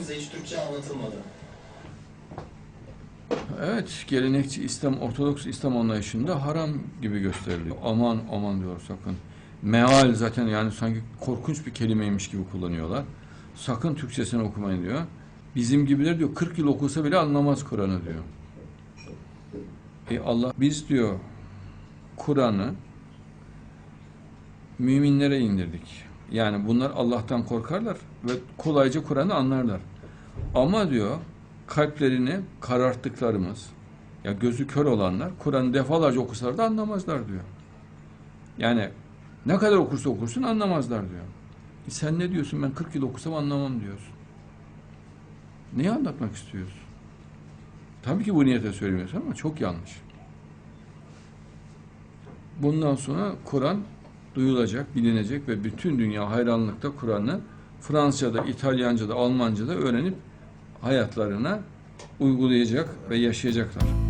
size hiç Türkçe anlatılmadı. Evet, gelenekçi İslam, Ortodoks İslam anlayışında haram gibi gösteriliyor. Aman aman diyor sakın. Meal zaten yani sanki korkunç bir kelimeymiş gibi kullanıyorlar. Sakın Türkçesini okumayın diyor. Bizim gibiler diyor 40 yıl okusa bile anlamaz Kur'an'ı diyor. E Allah biz diyor Kur'an'ı müminlere indirdik. Yani bunlar Allah'tan korkarlar ve kolayca Kur'an'ı anlarlar. Ama diyor kalplerini kararttıklarımız, ya gözü kör olanlar Kur'an'ı defalarca okusalar da anlamazlar diyor. Yani ne kadar okursa okursun anlamazlar diyor. E sen ne diyorsun ben 40 yıl okusam anlamam diyorsun. Neyi anlatmak istiyorsun? Tabii ki bu niyete söylemiyorsun ama çok yanlış. Bundan sonra Kur'an duyulacak, bilinecek ve bütün dünya hayranlıkta Kur'an'ı Fransızca'da, İtalyanca'da, Almanca'da öğrenip hayatlarına uygulayacak ve yaşayacaklar.